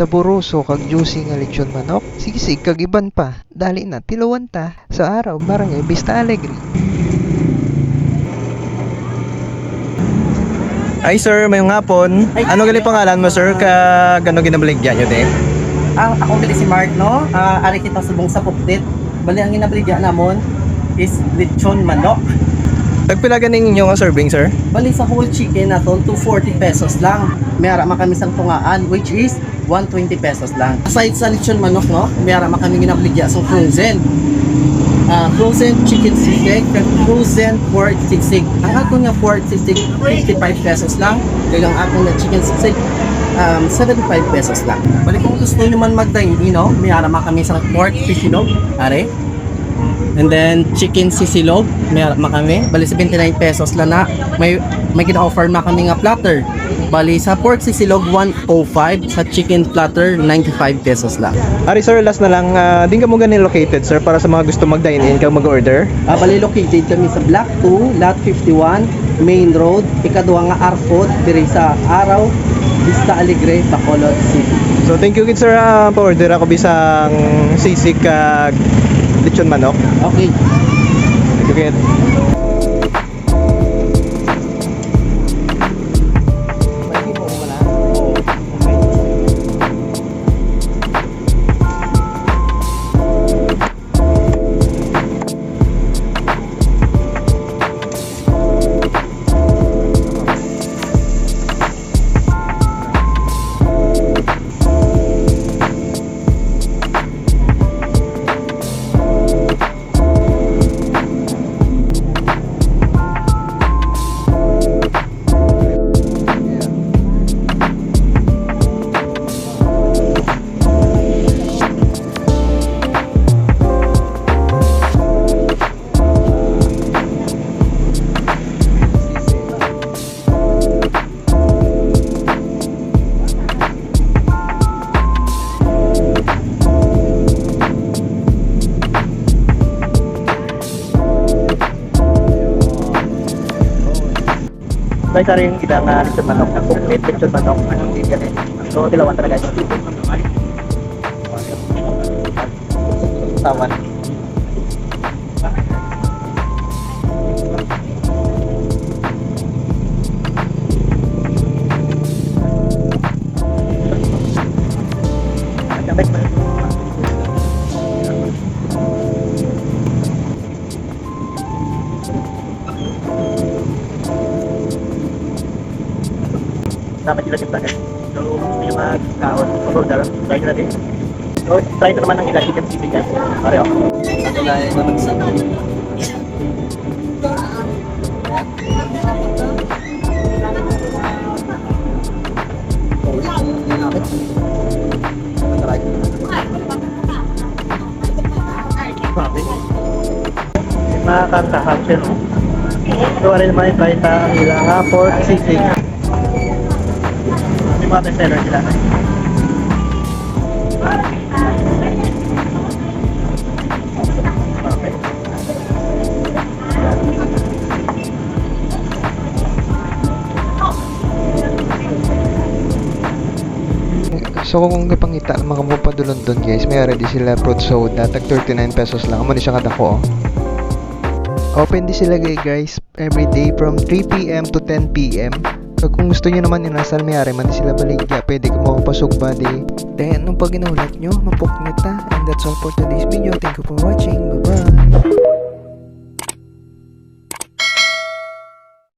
Saboroso kag juicy nga lechon manok. Sigsig kag iban pa. Dali na tilawan ta sa araw barangay Vista Alegre. Ay sir, mayong hapon. Ano gali pangalan mo sir? Ka gano ginabaligyan nyo din? Ang ako bili si Mark no, Ah, ari kita subong sa puktit. Bali ang ginabaligya namon is lechon manok. Tagpila ganing inyo nga serving sir? Bali sa whole chicken na to, 240 pesos lang. Mayara man kami sang tungaan which is 120 pesos lang. Aside sa lechon manok no, mayara man kami ginabaligya sa frozen. Ah, frozen chicken sisig frozen pork sisig. Ang ako nga pork sisig 55 pesos lang. Kag ang ako nga chicken sisig um, 75 pesos lang. Bali kung gusto nyo man mag-dine in, no, mayara man kami sa pork sisilog. Are, And then chicken sisilog, may ma kami. Bali 79 pesos lang na. May may gina-offer ma kami nga platter. Bali sa pork sisilog 105, sa chicken platter 95 pesos lang. Ari sir, last na lang. ah, din ka mo ganin located sir para sa mga gusto mag-dine in kag mag-order. Ah, bali located kami sa Block 2, Lot 51, Main Road, ikaduha nga Arcot, diri sa Araw, Vista Alegre, Bacolod City. So thank you kid sir. Uh, pa-order ako bisang sisig kag lechon manok. Okay. Thank you kid. May sa rin kita nga lechon manok na complete lechon manok. Anong hindi eh. So tilawan talaga yung tipo. Tawan. Dapat sila kita kan. So, may mga kaon, order, try nyo natin. So, try ito naman ang chicken sisig guys. Pareho. Ako na yung. May mga kanta-caption. So, ano naman i-try sa ilang uh, pork sisig. May mga bestseller sila. Okay. So kung gipangita mga mo padulon doon guys, may ready sila fruit soda tag 39 pesos lang. Amo ni siya kadako. oh. Open di sila guys every day from 3 p.m. to 10 p.m. Kag kung gusto niyo naman inasal may ari man sila baligya, pwede ka makapasok ba. Then, nung pag inulat nyo, mapok na ta. And that's all for today's video. Thank you for watching. Bye-bye.